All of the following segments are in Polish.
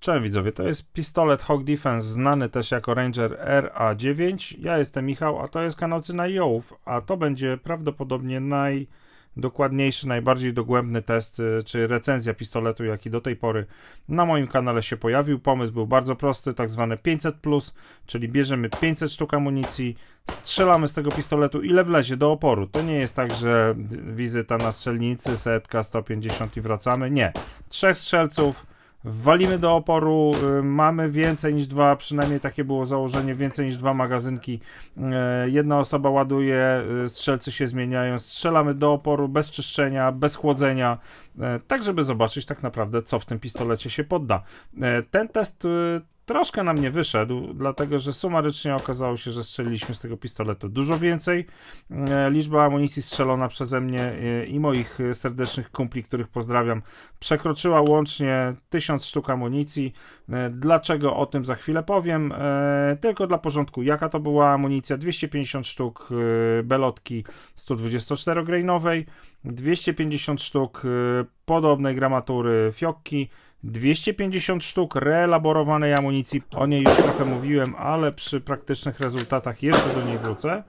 Cześć widzowie, to jest pistolet Hawk Defense, znany też jako Ranger RA9. Ja jestem Michał, a to jest kanał Cyna Jołów, a to będzie prawdopodobnie najdokładniejszy, najbardziej dogłębny test, y, czy recenzja pistoletu, jaki do tej pory na moim kanale się pojawił. Pomysł był bardzo prosty, tak zwane 500+, czyli bierzemy 500 sztuk amunicji, strzelamy z tego pistoletu ile wlezie do oporu. To nie jest tak, że wizyta na strzelnicy, setka, 150 i wracamy. Nie. Trzech strzelców, Walimy do oporu, y, mamy więcej niż dwa, przynajmniej takie było założenie, więcej niż dwa magazynki. Y, jedna osoba ładuje, y, strzelcy się zmieniają, strzelamy do oporu bez czyszczenia, bez chłodzenia, tak żeby zobaczyć tak naprawdę, co w tym pistolecie się podda. Ten test troszkę nam nie wyszedł, dlatego że sumarycznie okazało się, że strzeliliśmy z tego pistoletu dużo więcej. E, liczba amunicji strzelona przeze mnie e, i moich serdecznych kumpli, których pozdrawiam, przekroczyła łącznie 1000 sztuk amunicji. E, dlaczego o tym za chwilę powiem? Tylko dla porządku, jaka to była amunicja? 250 sztuk belotki 124-grainowej, 250 sztuk podobnej gramatury fiokki, 250 sztuk reelaborowanej amunicji. O niej już trochę mówiłem, ale przy praktycznych rezultatach jeszcze do niej wrócę.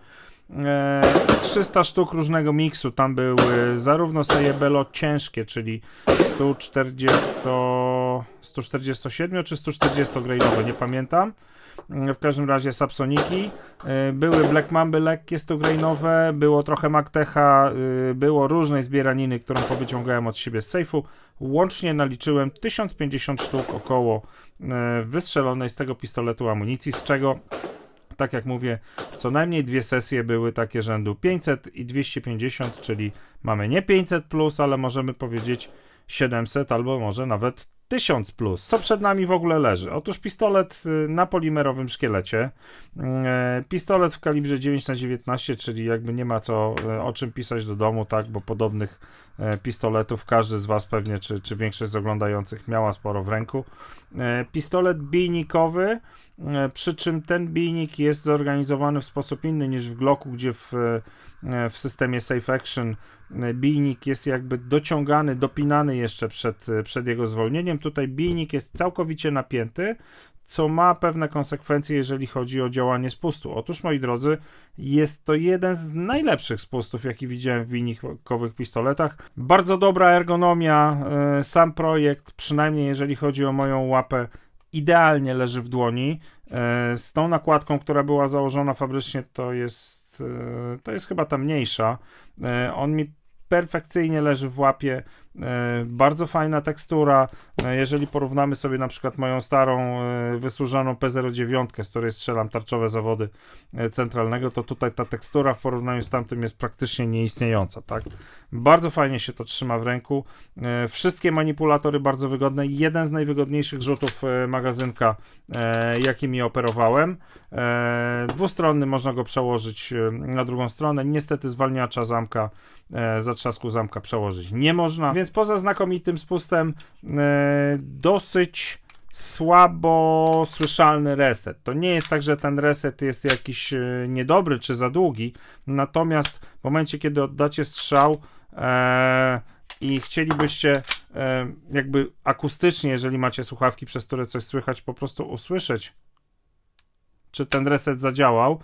300 e, sztuk różnego miksu. Tam były zarówno Sayebelo ciężkie, czyli 140, 147 czy 140 grainowe, nie pamiętam. W każdym razie Sapsoniki. E, były Black Mamby lekkie 100-grainowe, było trochę Magtecha, e, było różnej zbieraniny, którą powyciągałem od siebie z sejfu. Łącznie naliczyłem 1050 sztuk około e, wystrzelonej z tego pistoletu amunicji, z czego tak jak mówię, co najmniej dwie sesje były takie rzędu 500 i 250, czyli mamy nie 500 plus, ale możemy powiedzieć 700 albo może nawet 1000 plus. Co przed nami w ogóle leży? Otóż pistolet y, na polimerowym szkielecie. E, pistolet w kalibrze 9 na 19 czyli jakby nie ma co e, o czym pisać do domu, tak, bo podobnych pistoletów każdy z Was pewnie, czy, czy większość z oglądających miała sporo w ręku. Pistolet bijnikowy, przy czym ten bijnik jest zorganizowany w sposób inny niż w Glocku, gdzie w E, w systemie Safe Action e, bijnik jest jakby dociągany, dopinany jeszcze przed, e, przed jego zwolnieniem. Tutaj bijnik jest całkowicie napięty, co ma pewne konsekwencje, jeżeli chodzi o działanie spustu. Otóż, moi drodzy, jest to jeden z najlepszych spustów, jaki widziałem w bijnikowych pistoletach. Bardzo dobra ergonomia, sam projekt, przynajmniej jeżeli chodzi o moją łapę, idealnie leży w dłoni. Z tą nakładką, która była założona fabrycznie, to jest E, to jest chyba ta mniejsza. E, on mi perfekcyjnie leży w łapie, e, bardzo fajna tekstura. Jeżeli porównamy sobie na przykład moją starą, wysłużoną P09, z której strzelam tarczowe zawody centralnego, to tutaj ta tekstura w porównaniu z tamtym jest praktycznie nieistniejąca, tak? Bardzo fajnie się to trzyma w ręku. Wszystkie manipulatory bardzo wygodne. Jeden z najwygodniejszych rzutów magazynka, jakimi operowałem. Dwustronny można go przełożyć na drugą stronę. Niestety zwalniacza zamka e, zatrzasku zamka przełożyć nie można. Więc poza znakomitym spustem e, dosyć słabo słyszalny reset. To nie jest tak, że ten reset jest jakiś e, niedobry czy za długi, natomiast w momencie, kiedy oddacie strzał e, i chcielibyście e, jakby akustycznie, jeżeli macie słuchawki, przez które coś słychać, po prostu usłyszeć, czy ten reset zadziałał,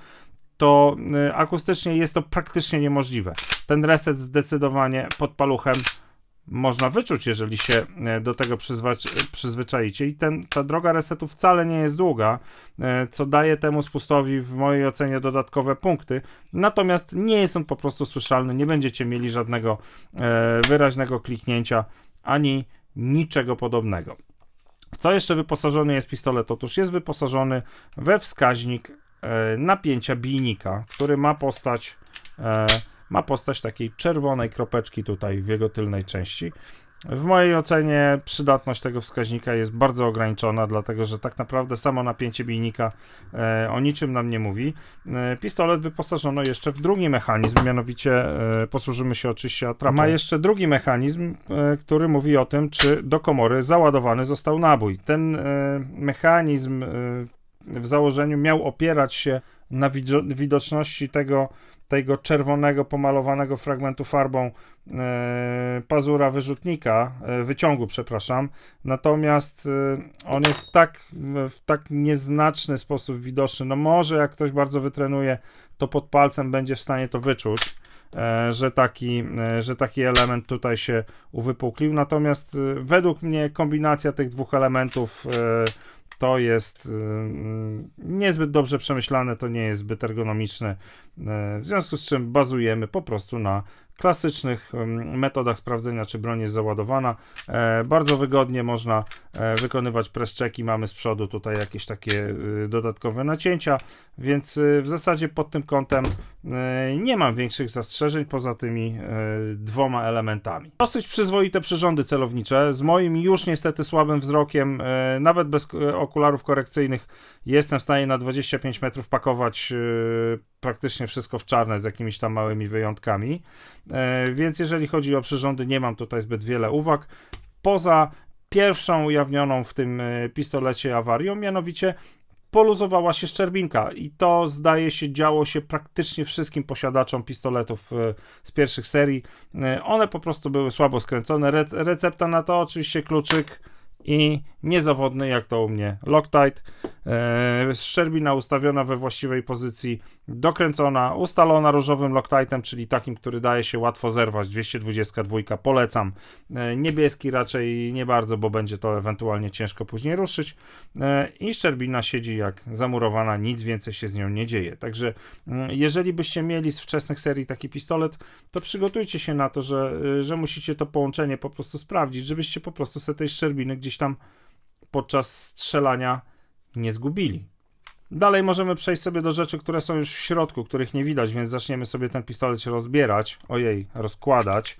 to y, akustycznie jest to praktycznie niemożliwe. Ten reset zdecydowanie pod paluchem można wyczuć, jeżeli się y, do tego przyzwyczaicie. I ten, ta droga resetu wcale nie jest długa, y, co daje temu spustowi w mojej ocenie dodatkowe punkty. Natomiast nie jest on po prostu słyszalny, nie będziecie mieli żadnego wyraźnego kliknięcia ani niczego podobnego. W co jeszcze wyposażony jest pistolet? Otóż jest wyposażony we wskaźnik E, napięcia bijnika, który ma postać, e, ma postać takiej czerwonej kropeczki tutaj w jego tylnej części. W mojej ocenie przydatność tego wskaźnika jest bardzo ograniczona, dlatego że tak naprawdę samo napięcie bijnika e, o niczym nam nie mówi. E, pistolet wyposażono jeszcze w drugi mechanizm, mianowicie e, posłużymy się oczywiście atrapą. Ma jeszcze drugi mechanizm, e, który mówi o tym, czy do komory załadowany został nabój. Ten e, mechanizm w założeniu miał opierać się na widoczności tego, tego czerwonego, pomalowanego fragmentu farbą e, pazura wyrzutnika, e, wyciągu, przepraszam. Natomiast e, on jest tak w tak nieznaczny sposób widoczny. No może jak ktoś bardzo wytrenuje, to pod palcem będzie w stanie to wyczuć. Że taki, że taki element tutaj się uwypuklił. Natomiast według mnie kombinacja tych dwóch elementów to jest y, mm, niezbyt dobrze przemyślane, to nie jest zbyt ergonomiczne, y, w związku z czym bazujemy po prostu na klasycznych metodach sprawdzenia, czy broń jest załadowana. E, bardzo wygodnie można e, wykonywać press checki, mamy z przodu tutaj jakieś takie y, dodatkowe nacięcia, więc w zasadzie pod tym kątem nie mam większych zastrzeżeń poza tymi dwoma elementami. Dosyć przyzwoite przyrządy celownicze, z moim już niestety słabym wzrokiem, nawet bez okularów korekcyjnych jestem w stanie na 25 metrów pakować praktycznie wszystko w czarne z jakimiś tam małymi wyjątkami. E, Więc jeżeli chodzi o przyrządy, nie mam tutaj zbyt wiele uwag. Poza pierwszą ujawnioną w tym e, pistolecie awarią, mianowicie poluzowała się szczerbinka i to zdaje się działo się praktycznie wszystkim posiadaczom pistoletów e, z pierwszych serii. One po prostu były słabo skręcone. Rec- recepta na to oczywiście kluczyk i niezawodny jak to u mnie Loctite. Szczerbina ustawiona we właściwej pozycji, dokręcona, ustalona różowym Loctite'em, czyli takim, który daje się łatwo zerwać. 222 polecam. E, niebieski raczej nie bardzo, bo będzie to ewentualnie ciężko później ruszyć. E, I szczerbina siedzi jak zamurowana, nic więcej się z nią nie dzieje. Także mm, jeżeli byście mieli z wczesnych serii taki pistolet, to przygotujcie się na to, że, y, że musicie to połączenie po prostu sprawdzić, żebyście po prostu sobie tej szczerbiny gdzieś tam podczas strzelania nie zgubili. Dalej możemy przejść sobie do rzeczy, które są już w środku, których nie widać, więc zaczniemy sobie ten pistolet rozbierać, ojej, rozkładać.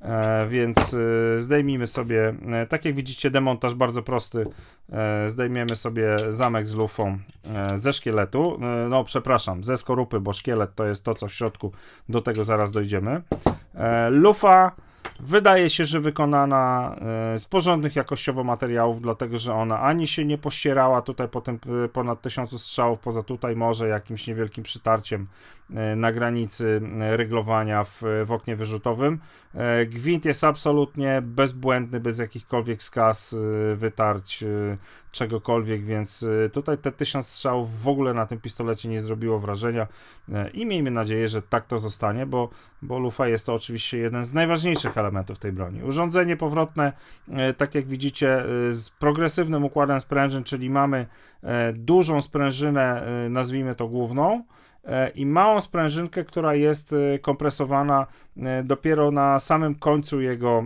E, więc e, zdejmijmy sobie, e, tak jak widzicie, demontaż bardzo prosty. E, zdejmiemy sobie zamek z lufą e, ze szkieletu. E, no, przepraszam, ze skorupy, bo szkielet to jest to, co w środku. Do tego zaraz dojdziemy. E, lufa wydaje się, że wykonana e, z porządnych jakościowo materiałów, dlatego że ona ani się nie pościerała tutaj po tym e, ponad tysiącu strzałów, poza tutaj może jakimś niewielkim przytarciem na granicy e, ryglowania w, w oknie wyrzutowym. E, Gwint jest absolutnie bezbłędny, bez jakichkolwiek skaz, e, wytarć, e, czegokolwiek, więc e, tutaj te tysiąc strzałów w ogóle na tym pistolecie nie zrobiło wrażenia e, i miejmy nadzieję, że tak to zostanie, bo, bo lufa jest to oczywiście jeden z najważniejszych elementów tej broni. Urządzenie powrotne, e, tak jak widzicie, e, z progresywnym układem sprężyn, czyli mamy e, dużą sprężynę, e, nazwijmy to główną, e, i małą sprężynkę, która jest e, kompresowana e, dopiero na samym końcu jego,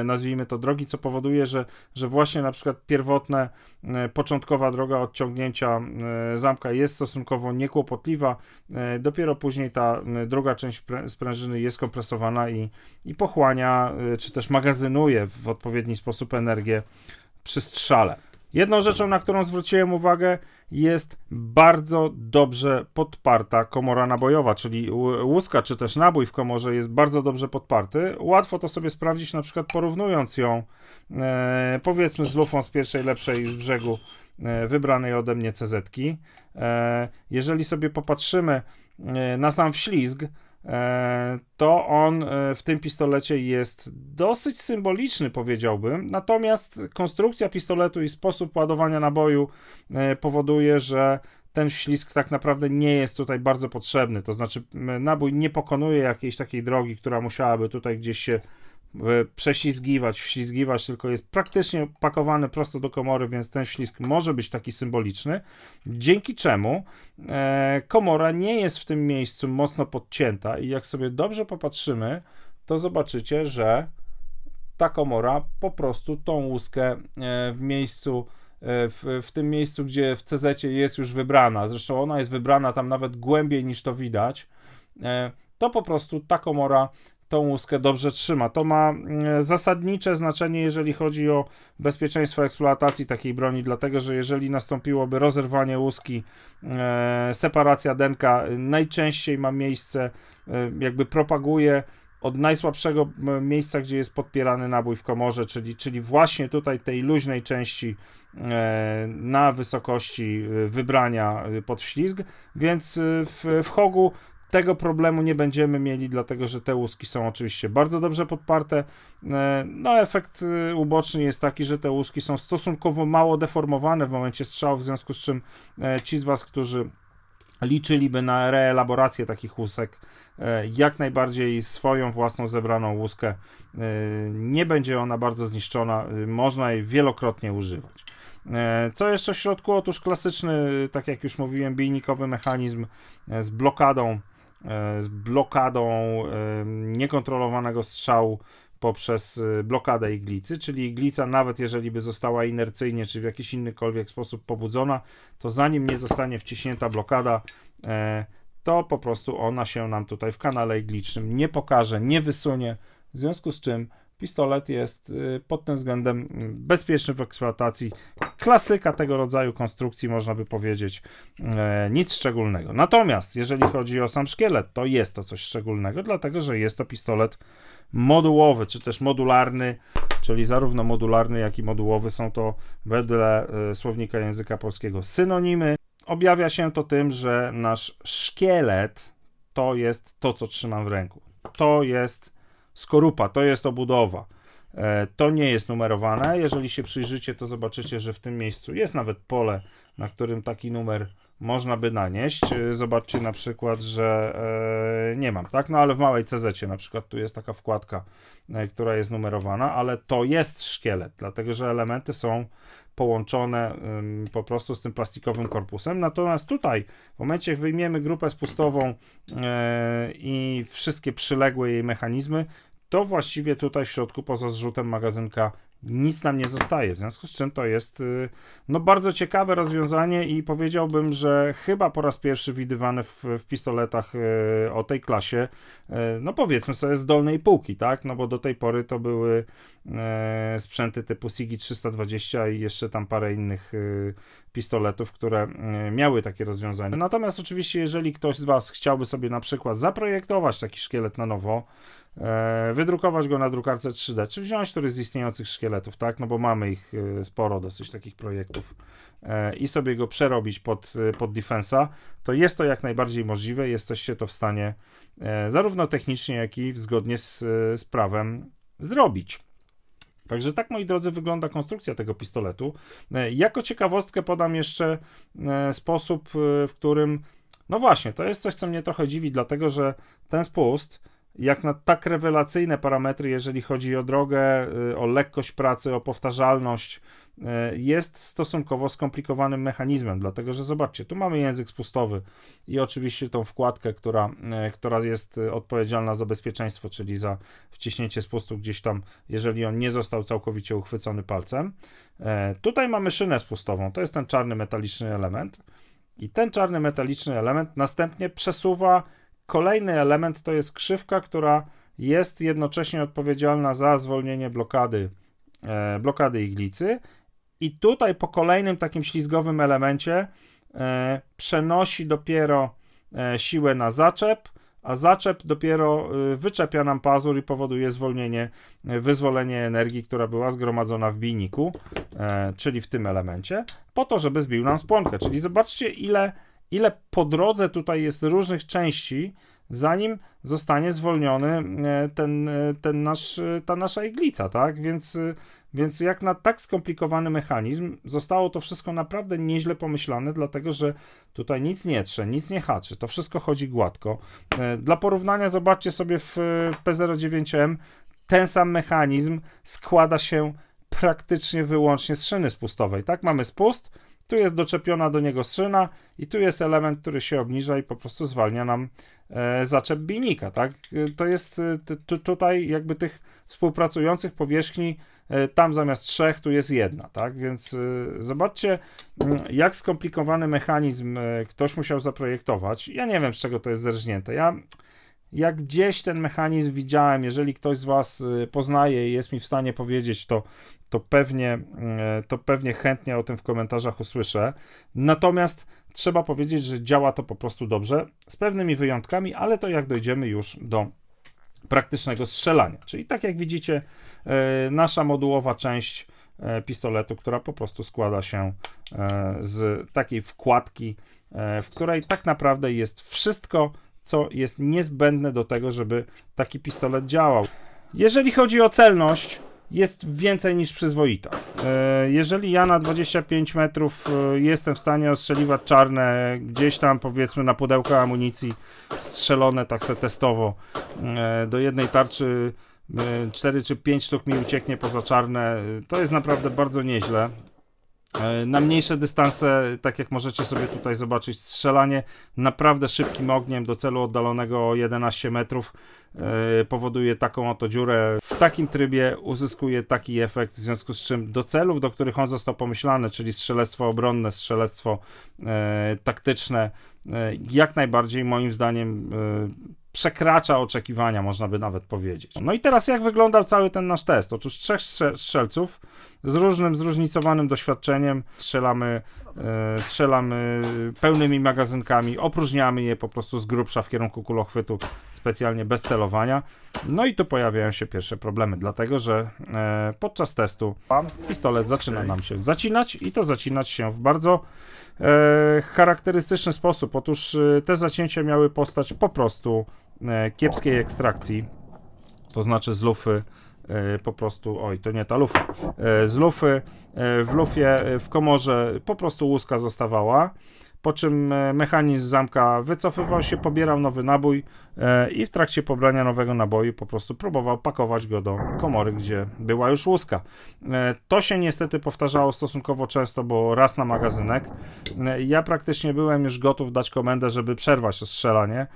e, nazwijmy to, drogi, co powoduje, że, że właśnie na przykład pierwotne, e, początkowa droga odciągnięcia e, zamka jest stosunkowo niekłopotliwa. E, Dopiero później ta druga część sprężyny jest kompresowana i, i pochłania, e, czy też magazynuje w odpowiedni sposób energię przy strzale. Jedną rzeczą, na którą zwróciłem uwagę, jest bardzo dobrze podparta komora nabojowa, czyli łuska czy też nabój w komorze jest bardzo dobrze podparty. Łatwo to sobie sprawdzić, na przykład porównując ją e, powiedzmy z lufą z pierwszej lepszej z brzegu e, wybranej ode mnie CZ-ki. E, jeżeli sobie popatrzymy e, na sam wślizg, to on e, w tym pistolecie jest dosyć symboliczny, powiedziałbym. Natomiast konstrukcja pistoletu i sposób ładowania naboju e, powoduje, że ten ślizg tak naprawdę nie jest tutaj bardzo potrzebny. To znaczy, nabój nie pokonuje jakiejś takiej drogi, która musiałaby tutaj gdzieś się e, prześlizgiwać, wślizgiwać, tylko jest praktycznie pakowany prosto do komory, więc ten ślizg może być taki symboliczny, dzięki czemu e, komora nie jest w tym miejscu mocno podcięta i jak sobie dobrze popatrzymy, to zobaczycie, że ta komora po prostu tą łuskę e, w miejscu e, w, w tym miejscu, gdzie w CZ jest już wybrana, zresztą ona jest wybrana tam nawet głębiej niż to widać, e, to po prostu ta komora tą łuskę dobrze trzyma. To ma mm, zasadnicze znaczenie, jeżeli chodzi o bezpieczeństwo eksploatacji takiej broni, dlatego że jeżeli nastąpiłoby rozerwanie łuski, e, separacja denka e, najczęściej ma miejsce, e, jakby propaguje od najsłabszego miejsca, gdzie jest podpierany nabój w komorze, czyli, czyli właśnie tutaj tej luźnej części na wysokości wybrania pod ślizg, więc w, w hogu tego problemu nie będziemy mieli, dlatego że te łuski są oczywiście bardzo dobrze podparte. E, no, efekt e, uboczny jest taki, że te łuski są stosunkowo mało deformowane w momencie strzału, w związku z czym e, ci z Was, którzy liczyliby na reelaborację takich łusek, jak najbardziej swoją własną zebraną łuskę. Nie będzie ona bardzo zniszczona, można jej wielokrotnie używać. Co jeszcze w środku? Otóż klasyczny, tak jak już mówiłem, bijnikowy mechanizm z blokadą z blokadą e, niekontrolowanego strzału poprzez e, blokadę iglicy, czyli iglica nawet jeżeli by została inercyjnie czy w jakiś innykolwiek sposób pobudzona, to zanim nie zostanie wciśnięta blokada, to po prostu ona się nam tutaj w kanale iglicznym nie pokaże, nie wysunie, w związku z czym Pistolet jest y, pod tym względem y, bezpieczny w eksploatacji. Klasyka tego rodzaju konstrukcji, można by powiedzieć, e, nic szczególnego. Natomiast jeżeli chodzi o sam szkielet, to jest to coś szczególnego, dlatego że jest to pistolet modułowy, czy też modularny, czyli zarówno modularny, jak i modułowy są to wedle słownika języka polskiego synonimy. Objawia się to tym, że nasz szkielet to jest to, co trzymam w ręku. To jest skorupa, to jest obudowa. E, to nie jest numerowane. Jeżeli się przyjrzycie, to zobaczycie, że w tym miejscu jest nawet pole, na którym taki numer można by nanieść. E, zobaczcie na przykład, że e, nie mam, tak? No ale w małej CZ na przykład tu jest taka wkładka, która jest numerowana, ale to jest szkielet, dlatego że elementy są połączone po prostu z tym plastikowym korpusem. Natomiast tutaj, w momencie jak wyjmiemy grupę spustową i wszystkie przyległe jej mechanizmy, to właściwie tutaj w środku poza zrzutem magazynka nic nam nie zostaje, w związku z czym to jest y, no, bardzo ciekawe rozwiązanie i powiedziałbym, że chyba po raz pierwszy widywane w, w pistoletach y, o tej klasie, y, no powiedzmy sobie z dolnej półki, tak, no bo do tej pory to były sprzęty typu SIGI 320 i jeszcze tam parę innych pistoletów, które miały takie rozwiązania. Natomiast oczywiście, jeżeli ktoś z Was chciałby sobie na przykład zaprojektować taki szkielet na nowo, E, wydrukować go na drukarce 3D, czy wziąć który z istniejących szkieletów, tak, no bo mamy ich e, sporo, dosyć takich projektów e, i sobie go przerobić pod, pod Defensa, to jest to jak najbardziej możliwe, jesteście to w stanie zarówno technicznie, jak i zgodnie z, z prawem zrobić. Także tak, moi drodzy, wygląda konstrukcja tego pistoletu. Jako ciekawostkę podam jeszcze sposób, w którym, no właśnie, to jest coś, co mnie trochę dziwi, dlatego że ten spust jak na tak rewelacyjne parametry, jeżeli chodzi o drogę, o lekkość pracy, o powtarzalność, jest stosunkowo skomplikowanym mechanizmem, dlatego że zobaczcie, tu mamy język spustowy i oczywiście tą wkładkę, która, y, która jest odpowiedzialna za bezpieczeństwo, czyli za wciśnięcie spustu gdzieś tam, jeżeli on nie został całkowicie uchwycony palcem. Tutaj mamy szynę spustową, to jest ten czarny metaliczny element i ten czarny metaliczny element następnie przesuwa Kolejny element to jest krzywka, która jest jednocześnie odpowiedzialna za zwolnienie blokady, e, blokady iglicy. I tutaj po kolejnym takim ślizgowym elemencie e, przenosi dopiero e, siłę na zaczep, a zaczep dopiero e, wyczepia nam pazur i powoduje zwolnienie, e, wyzwolenie energii, która była zgromadzona w bijniku, e, czyli w tym elemencie, po to, żeby zbił nam spłonkę. Czyli zobaczcie, ile ile po drodze tutaj jest różnych części, zanim zostanie zwolniony e, ten, e, ten nasz, e, ta nasza iglica, tak? Więc, więc jak na tak skomplikowany mechanizm, zostało to wszystko naprawdę nieźle pomyślane, dlatego że tutaj nic nie trze, nic nie haczy, to wszystko chodzi gładko. Dla porównania zobaczcie sobie w P09M, ten sam mechanizm składa się praktycznie wyłącznie z szyny spustowej, tak? Mamy spust, tu jest doczepiona do niego szyna i tu jest element, który się obniża i po prostu zwalnia nam e, zaczep bijnika, tak? To jest e, tutaj jakby tych współpracujących powierzchni e, tam zamiast trzech, tu jest jedna, tak? Więc e, zobaczcie, mm, jak skomplikowany mechanizm e, ktoś musiał zaprojektować. Ja nie wiem, z czego to jest zerżnięte. Ja jak gdzieś ten mechanizm widziałem, jeżeli ktoś z Was poznaje i jest mi w stanie powiedzieć, to, to, pewnie, y, to pewnie chętnie o tym w komentarzach usłyszę. Natomiast trzeba powiedzieć, że działa to po prostu dobrze, z pewnymi wyjątkami, ale to jak dojdziemy już do praktycznego strzelania. Czyli tak jak widzicie, y, nasza modułowa część pistoletu, która po prostu składa się z takiej wkładki, w której tak naprawdę jest wszystko, co jest niezbędne do tego, żeby taki pistolet działał. Jeżeli chodzi o celność, jest więcej niż przyzwoita. E, Jeżeli ja na 25 metrów e, jestem w stanie ostrzeliwać czarne, gdzieś tam powiedzmy na pudełka amunicji strzelone tak se testowo, e, do jednej tarczy 4 czy 5 sztuk mi ucieknie poza czarne, to jest naprawdę bardzo nieźle. E, Na mniejsze dystanse, tak jak możecie sobie tutaj zobaczyć, strzelanie naprawdę szybkim ogniem do celu oddalonego o 11 metrów e, powoduje taką oto dziurę. W takim trybie uzyskuje taki efekt, w związku z czym do celów, do których on został pomyślany, czyli strzelectwo obronne, strzelectwo e, taktyczne, jak najbardziej moim zdaniem przekracza oczekiwania, można by nawet powiedzieć. No i teraz jak wyglądał cały ten nasz test? Otóż trzech strze- strzelców z różnym, zróżnicowanym doświadczeniem strzelamy, e, strzelamy pełnymi magazynkami, opróżniamy je po prostu z grubsza w kierunku kulochwytu, specjalnie bez celowania. No i tu pojawiają się pierwsze problemy, dlatego że e, podczas testu pistolet zaczyna nam się zacinać i to zacinać się w bardzo e, charakterystyczny sposób. Otóż e, te zacięcia miały postać po prostu e, kiepskiej ekstrakcji, to znaczy z lufy po prostu, oj, to nie ta lufa, e, z lufy, e, w lufie, e, w komorze po prostu łuska zostawała, po czym e, mechanizm zamka wycofywał się, pobierał nowy nabój e, i w trakcie pobrania nowego naboju po prostu próbował pakować go do komory, gdzie była już łuska. E, To się niestety powtarzało stosunkowo często, bo raz na magazynek. Ja praktycznie byłem już gotów dać komendę, żeby przerwać to strzelanie.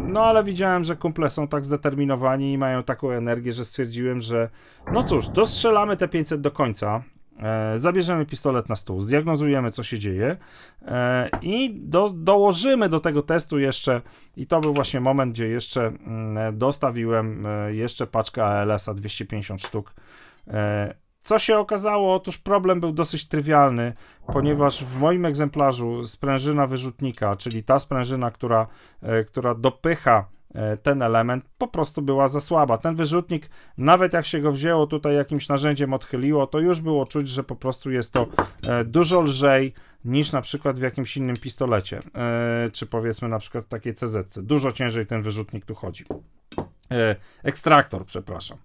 No ale widziałem, że kumple są tak zdeterminowani i mają taką energię, że stwierdziłem, że no cóż, dostrzelamy te 500 do końca. E, zabierzemy pistolet na stół, zdiagnozujemy co się dzieje e, i do, dołożymy do tego testu jeszcze, i to był właśnie moment, gdzie jeszcze mm, dostawiłem e, jeszcze paczkę ALS-a 250 sztuk. Co się okazało? Otóż problem był dosyć trywialny, ponieważ w moim egzemplarzu sprężyna wyrzutnika, czyli ta sprężyna, która, e, która dopycha e, ten element, po prostu była za słaba. Ten wyrzutnik, nawet jak się go wzięło tutaj jakimś narzędziem odchyliło, to już było czuć, że po prostu jest to e, dużo lżej niż na przykład w jakimś innym pistolecie, czy powiedzmy na przykład w takiej CZ. Dużo ciężej ten wyrzutnik tu chodzi. Ekstraktor, przepraszam.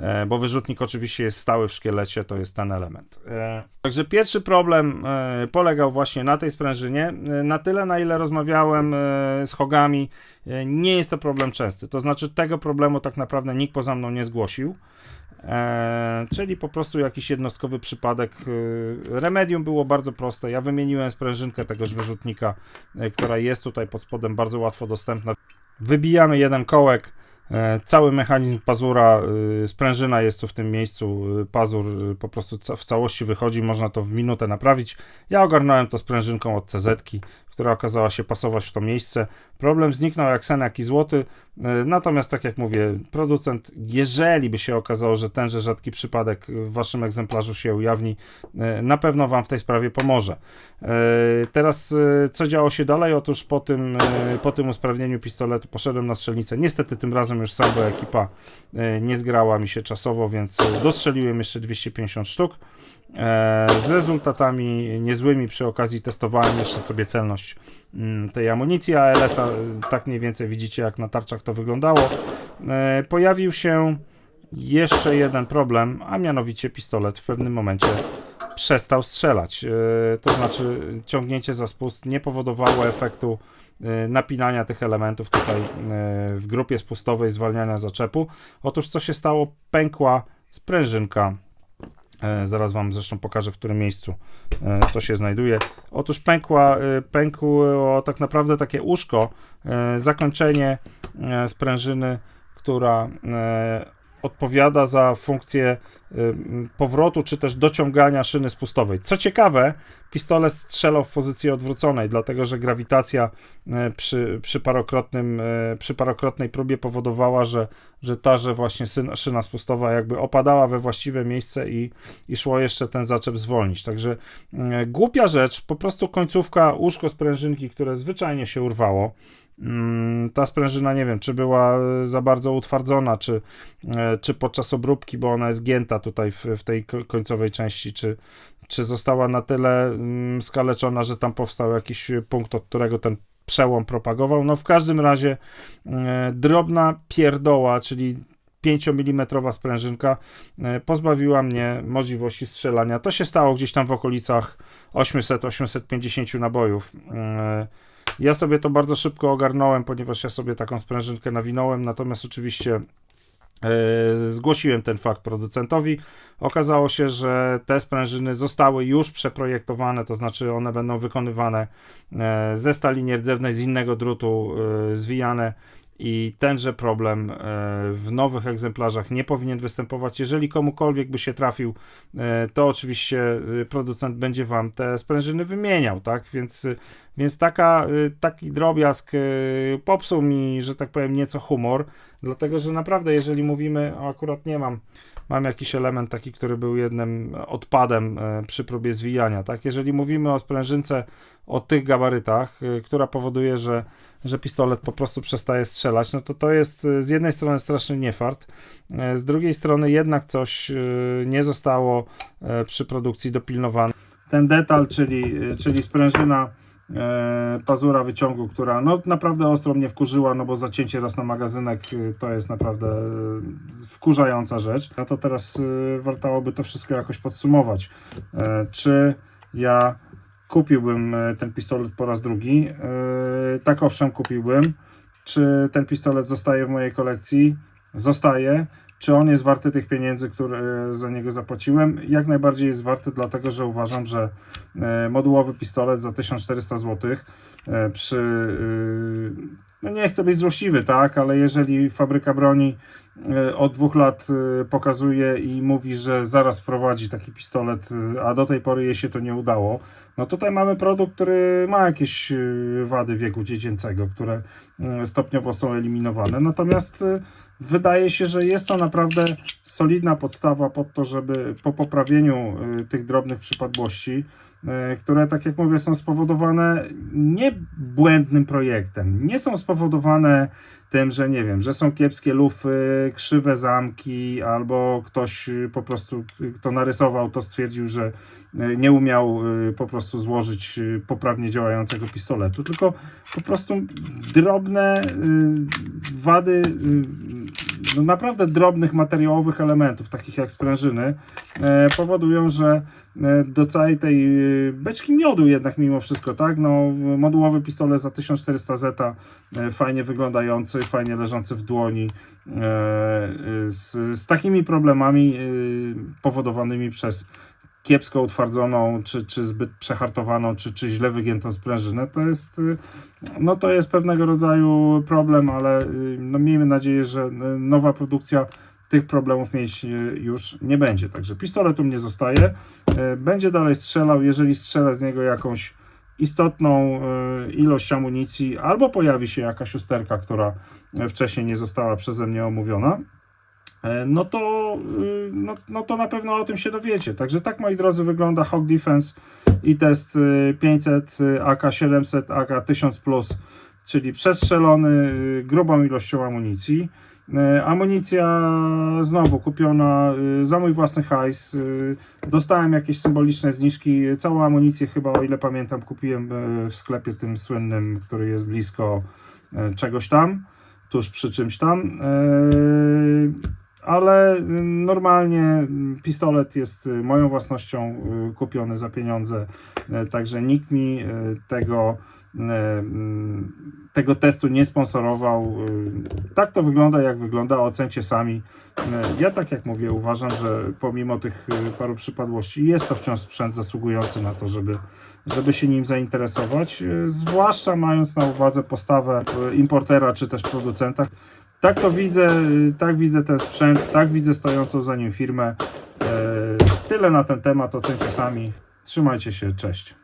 E, bo wyrzutnik oczywiście jest stały w szkielecie, to jest ten element. E, Także pierwszy problem e, polegał właśnie na tej sprężynie. Na tyle, na ile rozmawiałem z Hogami, nie jest to problem częsty. To znaczy, tego problemu tak naprawdę nikt poza mną nie zgłosił. Czyli po prostu jakiś jednostkowy przypadek. Remedium było bardzo proste. Ja wymieniłem sprężynkę tegoż wyrzutnika, e, która jest tutaj pod spodem bardzo łatwo dostępna. Wybijamy jeden kołek. E, Cały mechanizm pazura, y, sprężyna jest tu w tym miejscu, y, pazur y, po prostu w całości wychodzi, można to w minutę naprawić. Ja ogarnąłem to sprężynką od CZ, która okazała się pasować w to miejsce. Problem zniknął jak sen, jak i złoty. E, Natomiast, tak jak mówię, producent, jeżeli by się okazało, że tenże rzadki przypadek w waszym egzemplarzu się ujawni, e, na pewno wam w tej sprawie pomoże. E, Teraz, co działo się dalej? Otóż po tym, po tym usprawnieniu pistoletu poszedłem na strzelnicę. Niestety tym razem już sam, bo ekipa nie zgrała mi się czasowo, więc dostrzeliłem jeszcze 250 sztuk. E, Z rezultatami niezłymi przy okazji testowałem jeszcze sobie celność mm, tej amunicji ALS-a. Tak mniej więcej widzicie, jak na tarczach to wyglądało. E, Pojawił się jeszcze jeden problem, a mianowicie pistolet w pewnym momencie przestał strzelać. E, To znaczy, ciągnięcie za spust nie powodowało efektu napinania tych elementów tutaj w grupie spustowej, zwalniania zaczepu. Otóż co się stało? Pękła sprężynka. E, Zaraz Wam zresztą pokażę, w którym miejscu e, to się znajduje. Otóż pękła, e, pękło tak naprawdę takie uszko, zakończenie sprężyny, która odpowiada za funkcję y, powrotu czy też dociągania szyny spustowej. Co ciekawe, pistolet strzelał w pozycji odwróconej, dlatego że grawitacja e, przy, przy, parokrotnym, e, przy parokrotnej próbie powodowała, że, że ta, że właśnie syn- szyna spustowa jakby opadała we właściwe miejsce i, i szło jeszcze ten zaczep zwolnić. Także głupia rzecz, po prostu końcówka, łóżko sprężynki, które zwyczajnie się urwało. Mm, Ta sprężyna nie wiem, czy była e, za bardzo utwardzona, czy, e, czy podczas obróbki, bo ona jest gięta tutaj w, w tej ko- końcowej części, czy, czy została na tyle mm, skaleczona, że tam powstał jakiś punkt, od którego ten przełom propagował. No w każdym razie e, drobna pierdoła, czyli 5 mm sprężynka pozbawiła mnie możliwości strzelania. To się stało gdzieś tam w okolicach 800-850 nabojów. Ja sobie to bardzo szybko ogarnąłem, ponieważ ja sobie taką sprężynkę nawinąłem, natomiast oczywiście e, zgłosiłem ten fakt producentowi. Okazało się, że te sprężyny zostały już przeprojektowane, to znaczy one będą wykonywane e, ze stali nierdzewnej, z innego drutu e, zwijane i tenże problem e, w nowych egzemplarzach nie powinien występować. Jeżeli komukolwiek by się trafił, e, to oczywiście e, producent będzie Wam te sprężyny wymieniał, tak? Więc, więc taka, taki drobiazg popsuł mi, że tak powiem, nieco humor, dlatego że naprawdę, jeżeli mówimy, akurat nie mam, mam jakiś element taki, który był jednym odpadem e, przy próbie zwijania, tak? Jeżeli mówimy o sprężynce o tych gabarytach, e, która powoduje, że że pistolet po prostu przestaje strzelać, no to to jest e, z jednej strony straszny niefart, z drugiej strony jednak coś nie zostało przy produkcji dopilnowane. Ten detal, czyli, czyli sprężyna pazura wyciągu, która no naprawdę ostro mnie wkurzyła, no bo zacięcie raz na magazynek e, to jest naprawdę e, wkurzająca rzecz. No to teraz e, wartałoby to wszystko jakoś podsumować. E, Czy ja kupiłbym e, ten pistolet po raz drugi? E, Tak owszem kupiłbym. Czy ten pistolet zostaje w mojej kolekcji? Zostaje. Czy on jest warty tych pieniędzy, które e, za niego zapłaciłem? Jak najbardziej jest warty, dlatego że uważam, że e, modułowy pistolet za 1400 zł e, przy. No nie chcę być złośliwy, tak, ale jeżeli fabryka broni od dwóch lat pokazuje i mówi, że zaraz wprowadzi taki pistolet, a do tej pory jej się to nie udało, no tutaj mamy produkt, który ma jakieś wady wieku dziecięcego, które stopniowo są eliminowane. Natomiast wydaje się, że jest to naprawdę solidna podstawa pod to, żeby po poprawieniu y, tych drobnych przypadłości, które, tak jak mówię, są spowodowane nie błędnym projektem, nie są spowodowane tym, że nie wiem, że są kiepskie lufy, krzywe zamki, albo ktoś y, po prostu, kto narysował, to stwierdził, że y, nie umiał po prostu złożyć poprawnie działającego pistoletu, tylko po prostu drobne wady no naprawdę drobnych materiałowych elementów, takich jak sprężyny, e, powodują, że e, do całej tej e, beczki miodu jednak mimo wszystko, tak, no modułowy pistolet za 1400 zeta, fajnie wyglądający, fajnie leżący w dłoni, z, z takimi problemami powodowanymi przez kiepsko utwardzoną, czy, czy zbyt przehartowaną, czy, czy źle wygiętą sprężynę, to jest, y, no to jest pewnego rodzaju problem, ale y, no miejmy nadzieję, że y, nowa produkcja tych problemów mieć już nie będzie. Także pistolet u mnie zostaje, będzie dalej strzelał, jeżeli strzelę z niego jakąś istotną ilość amunicji, albo pojawi się jakaś usterka, która wcześniej nie została przeze mnie omówiona, no to, y, no, no to na pewno o tym się dowiecie. Także tak, moi drodzy, wygląda Hawk Defense i test y, 500, y, AK700, AK1000+, plus, czyli przestrzelony y, grubą ilością amunicji. E, Amunicja znowu kupiona y, za mój własny hajs. Dostałem jakieś symboliczne zniżki. Całą amunicję chyba, o ile pamiętam, kupiłem y, w sklepie tym słynnym, który jest blisko czegoś tam, tuż przy czymś tam. Ale y, normalnie y, pistolet jest y, moją własnością, y, kupiony za pieniądze, także nikt mi tego, mm, tego testu nie sponsorował. Tak to wygląda, jak wygląda, ocencie sami. Ja tak jak mówię, uważam, że pomimo tych paru przypadłości jest to wciąż sprzęt zasługujący na to, żeby, żeby się nim zainteresować, zwłaszcza mając na uwadze postawę importera czy też producenta, tak to widzę, tak widzę ten sprzęt, tak widzę stojącą za nim firmę. E, Tyle na ten temat, ocencie sami. Trzymajcie się, cześć.